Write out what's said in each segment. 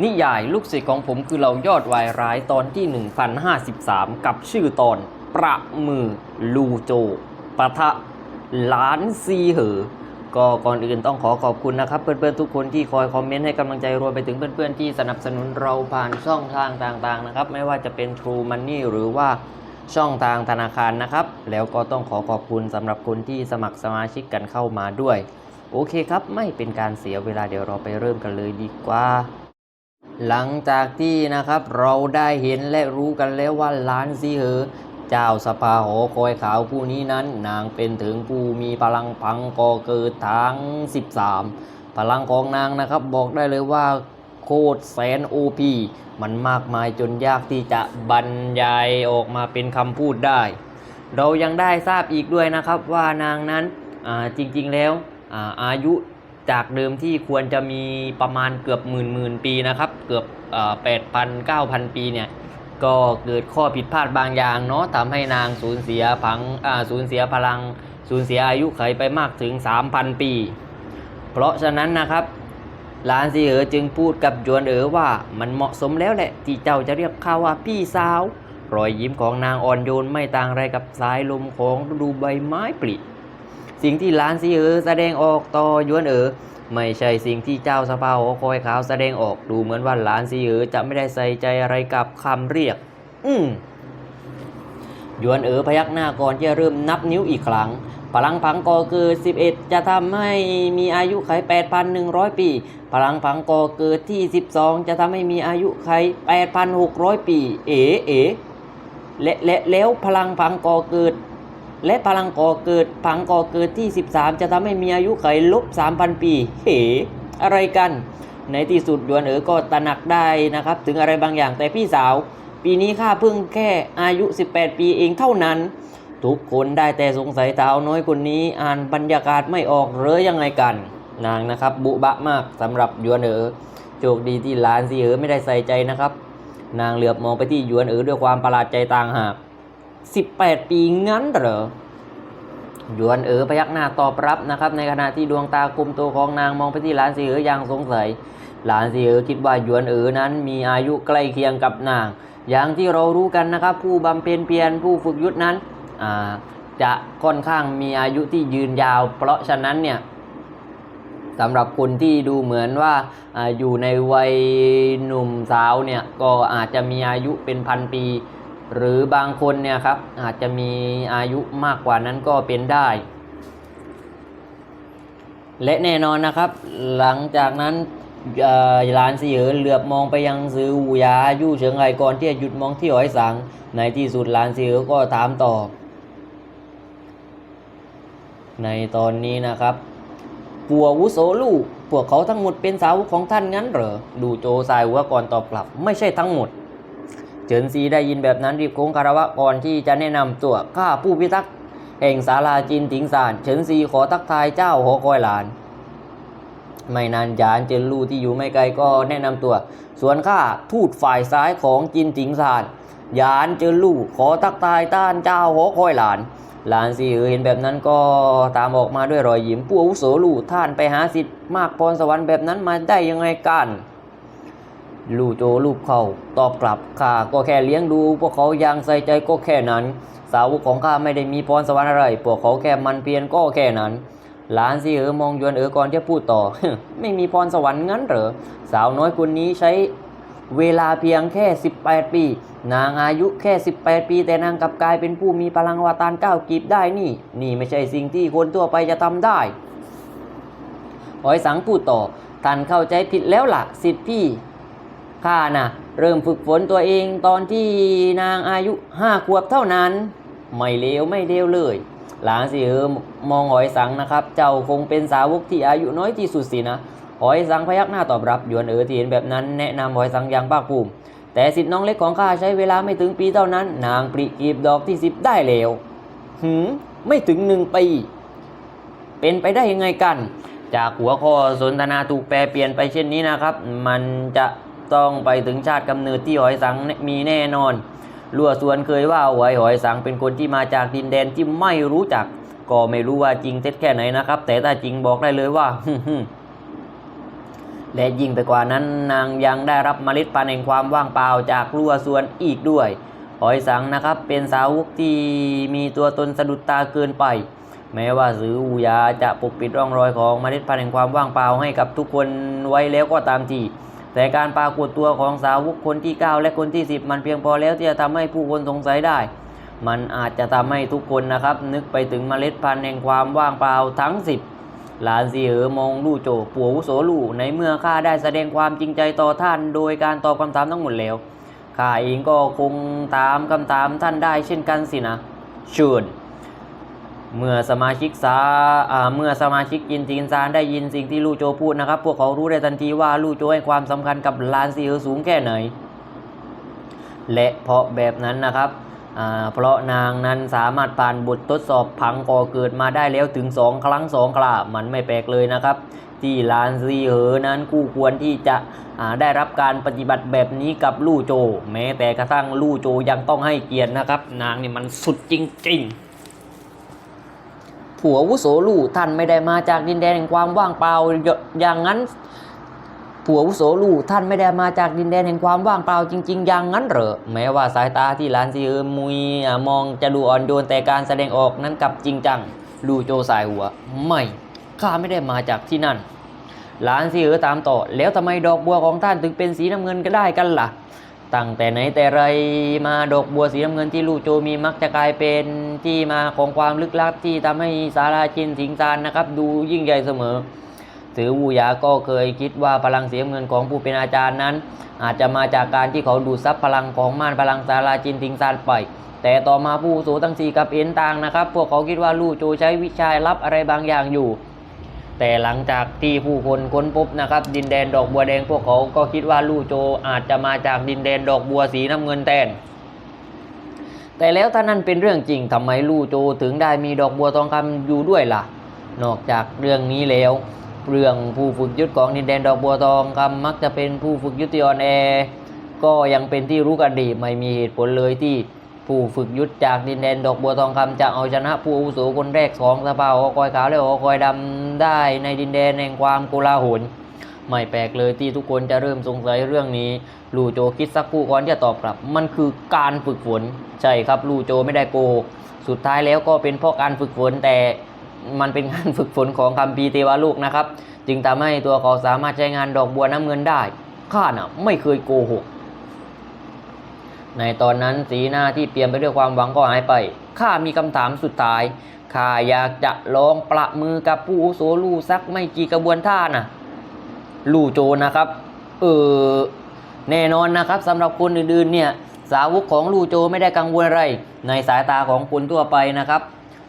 นิยายลูกศิษย์ของผมคือเรายอดวายร้ายตอนที่ 1053 กับชื่อตอน ประมือลูโจปะทะหลานซีเหอ ก็ก่อนอื่นต้องขอขอบคุณนะครับ เพื่อนๆทุกคนที่คอยคอมเมนต์ให้กำลังใจรวมไปถึงเพื่อนๆที่สนับสนุนเราผ่านช่องทางต่างๆนะครับ ไม่ว่าจะเป็น True Money หรือว่าช่องทางธนาคารนะครับ แล้วก็ต้องขอขอบคุณสำหรับคนที่สมัครสมาชิกกันเข้ามาด้วย โอเคครับ ไม่เป็นการเสียเวลาเดี๋ยวเราไปเริ่มกันเลยดีกว่า หลังจากที่นะครับเราได้เห็นและรู้กันแล้วว่าล้านซีเหอเจ้าสภาหอคอยขาวผู้นี้นั้น นางเป็นถึงผู้มีพลังพังก่อเกิดทั้ง 13 พลังของนางนะครับบอกได้เลยว่าโคตรแสนโอพีมันมากมายจนยากที่จะบรรยายออกมาเป็นคำพูดได้ เรายังได้ทราบอีกด้วยนะครับว่านางนั้นจริงๆแล้วอาอายุ จากเดิมที่ควรจะมีประมาณเกือบหมื่นหมื่นปีนะครับ เกือบแปดพันเก้าพันปีเนี่ยก็เกิดข้อผิดพลาดบางอย่างเนาะทำให้นางสูญเสียพังสูญเสียพลัง สูญเสียอายุไขไปมากถึง 3,000 ปี เพราะฉะนั้นนะครับหลานซีเอ๋อจึงพูดกับจวนเอ๋อว่ามันเหมาะสมแล้วแหละ ที่เจ้าจะเรียกข้าว่าพี่สาว รอยยิ้มของนางอ่อนโยนไม่ต่างอะไรกับสายลมของฤดูใบไม้ปลิ สิ่งที่หลานซีเอ๋อแสดงออกต่อยวนเอ๋อไม่ใช่สิ่งที่เจ้าสภาหอคอยขาวแสดงออกดูเหมือนว่าหลานซีเอ๋อจะไม่ได้ใส่ใจอะไรกับคำเรียก อืมยวนเอ๋อพยักหน้าก่อนที่จะเริ่มนับนิ้วอีกครั้งพลังพังกอเกิด11 จะทำให้มีอายุไข 8,100 ปี พลังพังกอเกิดที่ 12 จะทำให้มีอายุไข 8,600 ปี เอ๋เอ๋และและแล้วพลังพังกอเกิด และพลังก่อเกิดพังก่อเกิดที่ 13 จะทำให้มีอายุไขลบ 3,000 ปีเหอะไรกัน ในที่สุดหยวนเอ๋อก็ตระหนักได้นะครับ ถึงอะไรบางอย่างแต่พี่สาว ปีนี้ข้าเพิ่งแค่อายุ 18 ปีเองเท่านั้น ทุกคนได้แต่สงสัยเท้าวน้อยคนนี้อ่านบรรยากาศไม่ออกหรือยังไงกัน นางนะครับบุบะมากสำหรับหยวนเอ๋อโชคดีที่หลานซีเอ๋อไม่ได้ใส่ใจนะครับ นางเหลือบมองไปที่หยวนเอ๋อด้วยความประหลาดใจต่างหาก 18 ปีงั้นเหรอยวนเอ๋อพยักหน้าตอบรับนะครับ ในขณะที่ดวงตากลมโตของนางมองไปที่หลานสีเอ๋ออย่างสงสัย หลานสีเอ๋อคิดว่ายวนเอ๋อนั้นมีอายุใกล้เคียงกับนาง อย่างที่เรารู้กันนะครับ ผู้บำเพ็ญเพียรผู้ฝึกยุทธนั้นจะค่อนข้างมีอายุที่ยืนยาว เพราะฉะนั้นเนี่ยสำหรับคนที่ดูเหมือนว่าอาอยู่ในวัยหนุ่มสาวเนี่ยก็อาจจะมีอายุเป็นพันปี หรือบางคนเนี่ยครับอาจจะมีอายุมากกว่านั้นก็เป็นได้ และแน่นอนนะครับ หลังจากนั้นหลานเสียเหลือบมองไปยังซือหูยายู่เฉิงไอก่อนที่จะหยุดมองที่หอยสัง ในที่สุดหลานเสียก็ถามต่อ ในตอนนี้นะครับปัววุโสลูกพวกเขาทั้งหมดเป็นสาวของท่านงั้นเหรอ ดูโจสายหัวก่อนตอบกลับ ไม่ใช่ทั้งหมด เจินซีได้ยินแบบนั้นรีบโค้งคารวะก่อนที่จะแนะนำตัวข้าผู้พิทักษ์แห่งศาลาจินติงซานเฉินซีขอทักทายเจ้าหอคอยหลาน ไม่นานยานเจินลู่ที่อยู่ไม่ไกลก็แนะนำตัว ส่วนข้าทูตฝ่ายซ้ายของจินติงซานยานเจินลู่ขอทักทายต้านเจ้าหอคอยหลาน หลานซีเห็นแบบนั้นก็ตามออกมาด้วยรอยยิ้มผู้อาวุโสลู่ท่านไปหาสิทธิ์มากพรสวรรค์แบบนั้นมาได้ยังไงกัน ลูโจลูกเขาตอบกลับข้าก็แค่เลี้ยงดูพวกเขายังใส่ใจก็แค่นั้น สาวกของข้าไม่ได้มีพรสวรรค์อะไร พวกเขาแค่มันเพียนก็แค่นั้น หลานซีเอ๋อมองยวนเอ๋อก่อนที่พูดต่อ ไม่มีพรสวรรค์งั้นเหรอ สาวน้อยคนนี้ใช้เวลาเพียงแค่ 18 ปี นางอายุแค่ 18 ปี แต่นางกลับกลายเป็นผู้มีพลังอวตารก้าวกีบได้นี่ นี่ไม่ใช่สิ่งที่คนทั่วไปจะทำได้หอยสังพูดต่อท่านเข้าใจผิดแล้วล่ะสิทธิพี่ ข้าน่ะเริ่มฝึกฝนตัวเองตอนที่นางอายุห้าขวบเท่านั้น ไม่เลวไม่เลวเลย หลานสิเออมองหอยสังนะครับ เจ้าคงเป็นสาวกที่อายุน้อยที่สุดสินะหอยสังพยักหน้าตอบรับยวนเออที่เห็นแบบนั้นแนะนำหอยสังอย่างภาคภูมิ แต่สิทธิ์น้องเล็กของข้าใช้เวลาไม่ถึงปีเท่านั้น นางปริกีบดอกที่สิบได้แล้วหืมไม่ถึงหนึ่งปีเป็นไปได้ยังไงกัน จากหัวข้อสนทนาถูกแปลเปลี่ยนไปเช่นนี้นะครับ มันจะ ต้องไปถึงชาติกำเนิดที่หอยสังมีแน่นอนลัวส่วนเคยว่าไว้หอยสังเป็นคนที่มาจากดินแดนที่ไม่รู้จัก ก็ไม่รู้ว่าจริงเท็จแค่ไหนนะครับ แต่ถ้าจริงบอกได้เลยว่าและยิ่งไปกว่านั้นนางยังได้รับเมล็ดพันธุ์แห่งความว่างเปล่าจากลัวส่วนอีกด้วยหอยสังนะครับ เป็นสาวกที่มีตัวตนสะดุดตาเกินไป แม้ว่าสืออูยาจะปกปิดร่องรอยของเมล็ดพันธุ์แห่งความว่างเปล่าให้กับทุกคนไว้แล้วก็ตามที แต่การปรากฏตัวของสาวกคนที่ 9 และคนที่ 10 มันเพียงพอแล้วที่จะทำให้ผู้คนสงสัยได้ มันอาจจะทำให้ทุกคนนะครับ นึกไปถึงเมล็ดพันธุ์แห่งความว่างเปล่าทั้ง 10 หลานสีเหอมองลู่โจปัววุโสลู่ในเมื่อข้าได้แสดงความจริงใจต่อท่าน โดยการตอบคำถามทั้งหมดแล้วข้าเองก็คงตามคำถามท่านได้เช่นกันสินะเชิญ เมื่อสมาชิกสาเมื่อสมาชิกยินจีนซานได้ยินสิ่งที่ลู่โจพูดนะครับ พวกเขารู้ได้ทันทีว่าลู่โจให้ความสำคัญกับลานซีเออสูงแค่ไหน และเพราะแบบนั้นนะครับ เพราะนางนั้นสามารถผ่านบททดสอบพังก่อเกิดมาได้แล้วถึงสองครั้งสองครามันไม่แปลกเลยนะครับ ที่ลานซีเออนั้นคู่ควรที่จะได้รับการปฏิบัติแบบนี้กับลู่โจ แม้แต่กระทั่งลู่โจยังต้องให้เกียรตินะครับ นางนี่มันสุดจริงๆ ผัววุโสลู่ท่านไม่ได้มาจากดินแดนแห่งความว่างเปล่าอย่างนั้น ผัววุโสลู่ท่านไม่ได้มาจากดินแดนแห่งความว่างเปล่าจริง ๆ อย่างนั้นเหรอแม้ว่าสายตาที่หลานซีเออมุยอะมองจะดูอ่อนโยนแต่การแสดงออกนั้นกับจริงจังลู่โจสายหัว ไม่ข้าไม่ได้มาจากที่นั่นหลานซีเออตามต่อ แล้วทำไมดอกบัวของท่านถึงเป็นสีน้ำเงินก็ได้กันล่ะ ตั้งแต่ไหนแต่ไรมาดอกบัวสีน้ำเงินที่ลูกโจมีมักจะกลายเป็นที่มาของความลึกลับที่ทำให้สาราจินสิงซานนะครับ ดูยิ่งใหญ่เสมอ ถือวูยาก็เคยคิดว่าพลังสีน้ำเงินของผู้เป็นอาจารย์นั้น อาจจะมาจากการที่เขาดูดซับพลังของม่านพลังสาราจินสิงซานไป แต่ต่อมาผู้โสูทั้งสีกับเอ็นต่างนะครับ พวกเขาคิดว่าลู่โจใช้วิชาลับอะไรบางอย่างอยู่ แต่หลังจากที่ผู้คนค้นพบนะครับ ดินแดนดอกบัวแดงพวกเขาก็คิดว่าลู่โจอาจจะมาจากดินแดนดอกบัวสีน้ำเงินแทนแต่แล้วถ้านั่นเป็นเรื่องจริงทำไมลู่โจถึงได้มีดอกบัวทองคำอยู่ด้วยล่ะ นอกจากเรื่องนี้แล้วเรื่องผู้ฝึกยุทธของดินแดนดอกบัวทองคำมักจะเป็นผู้ฝึกยุทธที่อ่อนแอก็ยังเป็นที่รู้กันดีไม่มีเหตุผลเลยที่ ผู้ฝึกยุทธจากดินแดนดอกบัวทองคำจะเอาชนะผู้อาวุโสคนแรกของสภาหอคอยขาวและหอคอยดำได้ในดินแดนแห่งความโกลาหลไม่แปลกเลยที่ทุกคนจะเริ่มสงสัยเรื่องนี้ ลู่โจคิดสักครู่ก่อนจะตอบกลับ มันคือการฝึกฝน ใช่ครับลู่โจไม่ได้โกหกสุดท้ายแล้วก็เป็นเพราะการฝึกฝนแต่มันเป็นการฝึกฝนของคัมภีร์เทวาลูกนะครับ จึงทำให้ตัวเขาสามารถใช้งานดอกบัวน้ำเงินได้ข้าน่ะไม่เคยโกหก ในตอนนั้นสีหน้าที่เปลี่ยนไปด้วยความหวังก็หายไป ข้ามีคำถามสุดท้าย ข้าอยากจะลองประมือกับผู้อุโสลู่สักไม่กี่กระบวนท่านะลู่โจนะครับ เออ แน่นอนนะครับสำหรับคนอื่นๆเนี่ย สาวกของลู่โจไม่ได้กังวลอะไร ในสายตาของคนทั่วไปนะครับ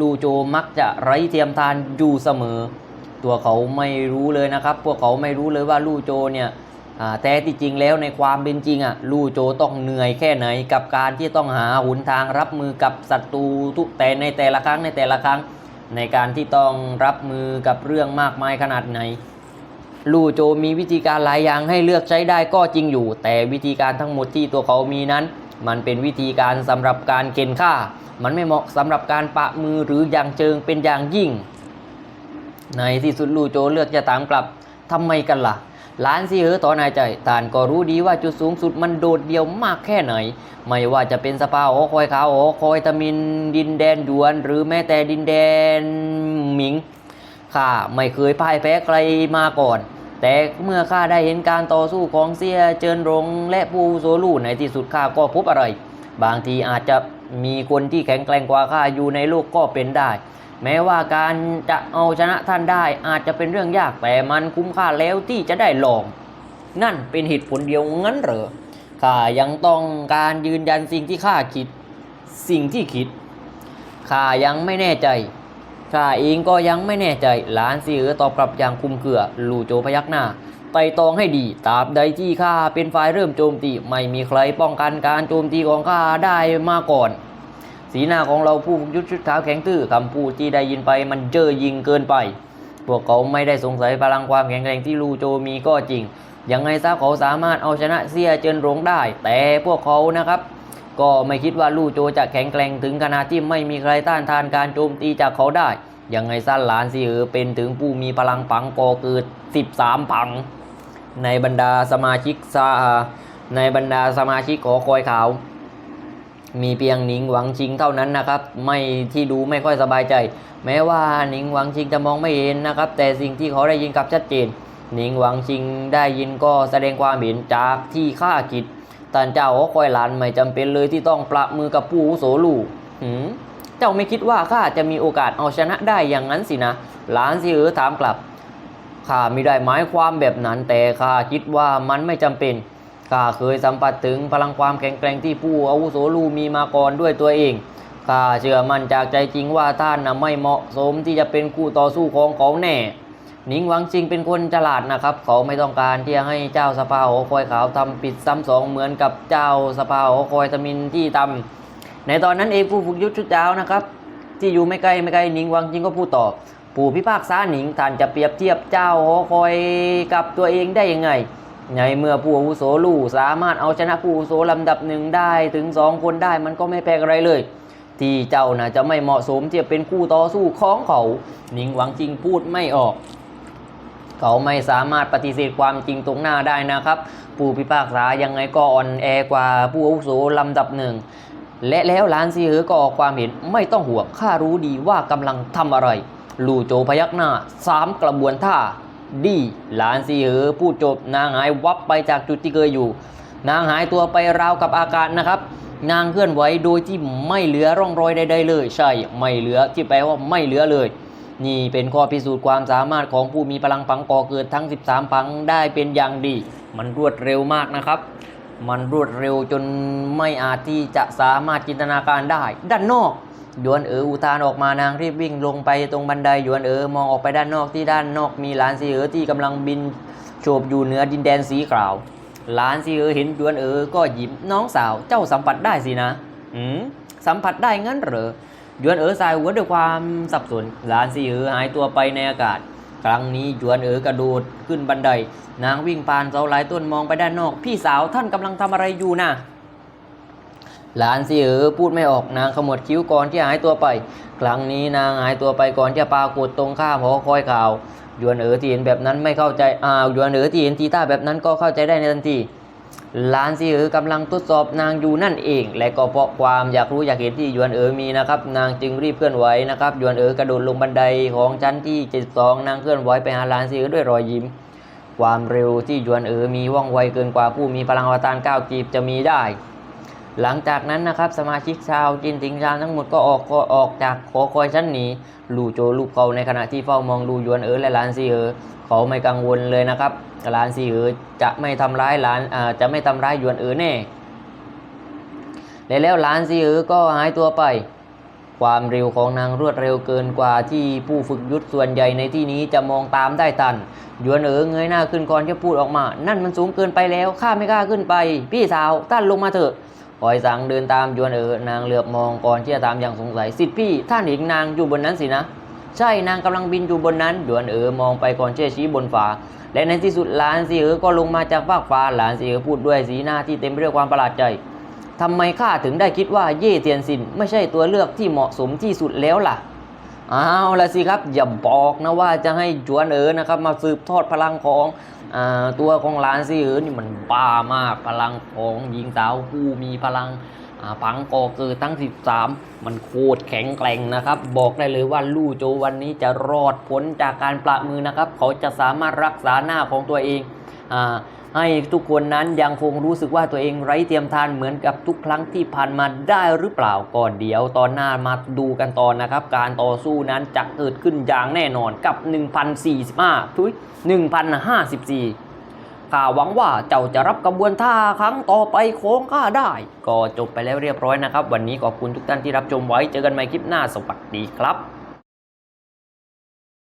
ลู่โจมักจะไร้เทียมทานอยู่เสมอ ตัวเขาไม่รู้เลยนะครับ พวกเขาไม่รู้เลยว่าลู่โจเนี่ย แต่ที่จริงแล้วในความเป็นจริงอะลู่โจต้องเหนื่อยแค่ไหน กับการที่ต้องหาหนทางรับมือกับศัตรูทุกแต่ในแต่ละครั้งในแต่ละครั้ง ในการที่ต้องรับมือกับเรื่องมากมายขนาดไหนลู่โจมีวิธีการหลายอย่างให้เลือกใช้ได้ก็จริงอยู่ แต่วิธีการทั้งหมดที่ตัวเขามีนั้น มันเป็นวิธีการสำหรับการเกณฑ์ฆ่า มันไม่เหมาะสำหรับการปะมือหรืออย่างเจิงเป็นอย่างยิ่ง ในที่สุดลู่โจเลือกจะถามกลับทำไมกันล่ะ ล้านซีเหอต่อนายใจท่านก็รู้ดีว่าจุดสูงสุดมันโดดเดี่ยวมากแค่ไหน ไม่ว่าจะเป็นสภาหอคอยขาวหอคอยตะมิน ดินแดนดวน หรือแม้แต่ดินแดนหมิงข้าไม่เคยพ่ายแพ้ใครมาก่อน แต่เมื่อข้าได้เห็นการต่อสู้ของเซียเจินรงและปูโซลูในที่สุดข้าก็พบอะไร บางทีอาจจะมีคนที่แข็งแกร่งกว่าข้าอยู่ในโลกก็เป็นได้ แม้ว่าการจะเอาชนะท่านได้อาจจะเป็นเรื่องยากแต่มันคุ้มค่าแล้วที่จะได้ลอง นั่นเป็นเหตุผลเดียวงั้นเหรอข้ายังต้องการยืนยันสิ่งที่ข้าคิด สิ่งที่คิดข้ายังไม่แน่ใจข้าเองก็ยังไม่แน่ใจหลานซีเออตอบกลับอย่างคุมเกือลู่โจพยักหน้าไต่ตองให้ดีตราบใดที่ข้าเป็นฝ่ายเริ่มโจมตี ไม่มีใครป้องกันการโจมตีของข้าได้มาก่อน สีหน้าของเราผู้ยุทธชุดขาแข็งตื้อคำพูดที่ได้ยินไปมันเจอยิงเกินไป พวกเขาไม่ได้สงสัยพลังความแข็งแรงที่ลูโจมีก็จริง ยังไงซะเขาสามารถเอาชนะเซียเจินหลงได้ แต่พวกเขานะครับ ก็ไม่คิดว่าลู่โจจะแข็งแกร่งถึงขนาดที่ไม่มีใครต้านทานการโจมตีจากเขาได้ ยังไงซะหลานซีเออเป็นถึงผู้มีพลังปังกอเกิด 13 ปัง ในบรรดาสมาชิกสาในบรรดาสมาชิกขอคอยขาว มีเพียงหนิงหวังชิงเท่านั้นนะครับ ไม่ที่ดูไม่ค่อยสบายใจ แม้ว่าหนิงหวังชิงจะมองไม่เห็นนะครับ แต่สิ่งที่เขาได้ยินกับชัดเจน หนิงหวังชิงได้ยินก็แสดงความเห็นจากที่ข้าคิดท่านเจ้าขอคอยหลานไม่จำเป็นเลยที่ต้องประมือกับผู้โสลูหืมเจ้าไม่คิดว่าข้าจะมีโอกาสเอาชนะได้อย่างนั้นสินะหลานสิเออถามกลับข้าไม่ได้หมายความแบบนั้นแต่ข้าคิดว่ามันไม่จำเป็น ข้าเคยสัมผัสถึงพลังความแข็งแกร่งที่ผู้อาวุโสลูมีมาก่อนด้วยตัวเองข้าเชื่อมั่นจากใจจริงว่าท่านนะไม่เหมาะสมที่จะเป็นคู่ต่อสู้ของเขาแน่หนิงหวังชิงเป็นคนฉลาดนะครับ เขาไม่ต้องการที่จะให้เจ้าสภาหอคอยขาวทำผิดซ้ำสองเหมือนกับเจ้าสภาหอคอยตะมินที่ทำในตอนนั้นเองผู้ฝึกยุทธชุดดาวนะครับ ที่อยู่ไม่ไกลไม่ไกลหนิงหวังชิงก็พูดต่อผู้พิพากษาหนิงท่านจะเปรียบเทียบเจ้าหอคอยกับตัวเองได้ยังไง ในเมื่อผู้อาวุโสลู่สามารถเอาชนะผู้อาวุโสลำดับหนึ่งได้ถึงสองคนได้มันก็ไม่แปลกอะไรเลย ที่เจ้าน่ะจะไม่เหมาะสมที่จะเป็นคู่ต่อสู้ของเขาหนิงหวังจริงพูดไม่ออก เขาไม่สามารถปฏิเสธความจริงตรงหน้าได้นะครับ ผู้พิพากษายังไงก็อ่อนแอกว่าผู้อาวุโสลำดับหนึ่งและแล้วหลานซีเหอก็ออกความเห็นไม่ต้องห่วงข้ารู้ดีว่ากำลังทำอะไร ลู่โจพยักหน้าสามกระบวนท่า ดีหลานซีเหอพูดจบนางหายวับไปจากจุดที่เคยอยู่ นางหายตัวไปราวกับอากาศนะครับ นางเคลื่อนไหวโดยที่ไม่เหลือร่องรอยใดๆเลย ใช่ไม่เหลือที่แปลว่าไม่เหลือเลย นี่เป็นข้อพิสูจน์ความสามารถของผู้มีพลังพังก่อเกิดทั้ง 13พังได้เป็นอย่างดี มันรวดเร็วมากนะครับ มันรวดเร็วจนไม่อาจที่จะสามารถจินตนาการได้ ด้านนอก หยวนเอ๋ออุทานออกมานางรีบวิ่งลงไปตรงบันไดหยวนเอ๋อมองออกไปด้านนอกที่ด้านนอกมีหลานซีเอ๋อที่กำลังบินโฉบอยู่เหนือดินแดนสีขาวหลานซีเอ๋อเห็นหยวนเอ๋อก็ยิ้มน้องสาวเจ้าสัมผัสได้สินะอืมสัมผัสได้งั้นเหรอหยวนเอ๋อสายหัวด้วยความสับสนหลานซีเอ๋อหายตัวไปในอากาศ ครั้งนี้หยวนเอ๋อกระโดดขึ้นบันได นางวิ่งผ่านเสาหลายต้นมองไปด้านนอก พี่สาวท่านกำลังทำอะไรอยู่น่ะ หลานสิเอ๋อพูดไม่ออกนางขมวดคิ้วก่อนที่หายตัวไป ครั้งนี้นางหายตัวไปก่อนที่จะปรากฏตรงข้ามหอคอยข่าวยวนเอ๋อที่เห็นแบบนั้นไม่เข้าใจอ้าวยวนเอ๋อที่เห็นทีท่าแบบนั้นก็เข้าใจได้ในทันทีหลานสิเอ๋อกำลังทดสอบนางอยู่นั่นเอง และก็เพราะความอยากรู้อยากเห็นที่ยวนเอ๋อมีนะครับ นางจึงรีบเคลื่อนไหวนะครับยวนเอ๋อกระโดดลงบันไดของชั้นที่72นางเคลื่อนไหวไปหาหลานสิเอ๋อด้วยรอยยิ้ม ความเร็วที่ยวนเอ๋อมีว่องไวเกินกว่าผู้มีพลังอวตารก้าวกีบจะมีได้ หลังจากนั้นนะครับสมาชิกชาวจินติงชานทั้งหมดก็ออกก็ออกจากขอคอยชั้นหนีลู่โจลูกเขาในขณะที่เฝ้ามองดูยวนเอ๋อและหลานซีเอ๋อเขาไม่กังวลเลยนะครับหลานซีเอ๋อจะไม่ทำร้ายหลานาจะไม่ทำร้ายยวนเอ๋อแน่และแล้วหลานซีเอ๋อก็หายตัวไป ความเร็วของนางรวดเร็วเกินกว่าที่ผู้ฝึกยุทธส่วนใหญ่ในที่นี้จะมองตามได้ทันยวนเอ๋อเงยหน้าขึ้นก่อนจะพูดออกมา นั่นมันสูงเกินไปแล้วข้าไม่กล้าขึ้นไป พี่สาวท่านลงมาเถอะ คอยสั่งเดินตามยวนเออนางเหลือบมองก่อนที่จะตามอย่างสงสัยสิทธิพี่ท่านเห็นนางอยู่บนนั้นสินะ ใช่นางกำลังบินอยู่บนนั้นยวนเออมองไปก่อนเชี่ยชี้บนฟ้าและในที่สุดหลานสีเออก็ลงมาจากฟากฟ้าหลานสีเออพูดด้วยสีหน้าที่เต็มไปด้วยความประหลาดใจทำไมข้าถึงได้คิดว่าเย่เทียนซินไม่ใช่ตัวเลือกที่เหมาะสมที่สุดแล้วล่ะ เอาละสิครับอย่าบอกนะว่าจะให้จวนเอ๋อนะครับมาสืบทอดพลังของอตัวของหลานซีเอ๋อนี่มันบ้ามากพลังของหญิงสาวผู้มีพลังอ่าพังกอเกิดทั้ง 13 มันโคตรแข็งแกร่งนะครับ บอกได้เลยว่าลู่โจวันนี้จะรอดพ้นจากการประมือนะครับ เขาจะสามารถรักษาหน้าของตัวเองอา ให้ทุกคนนั้นยังคงรู้สึกว่าตัวเองไร้เทียมทานเหมือนกับทุกครั้งที่ผ่านมาได้หรือเปล่าก่อนเดี๋ยวตอนหน้ามาดูกันตอนนะครับ การต่อสู้นั้นจะเกิดขึ้นอย่างแน่นอนกับ 1045ทุย1054ข้าหวังว่าเจ้าจะรับกระบวนท่าครั้งต่อไปของข้าได้ ก็จบไปแล้วเรียบร้อยนะครับ วันนี้ขอบคุณทุกท่านที่รับชมไว้เจอกันใหม่คลิปหน้าสวัสดีครับ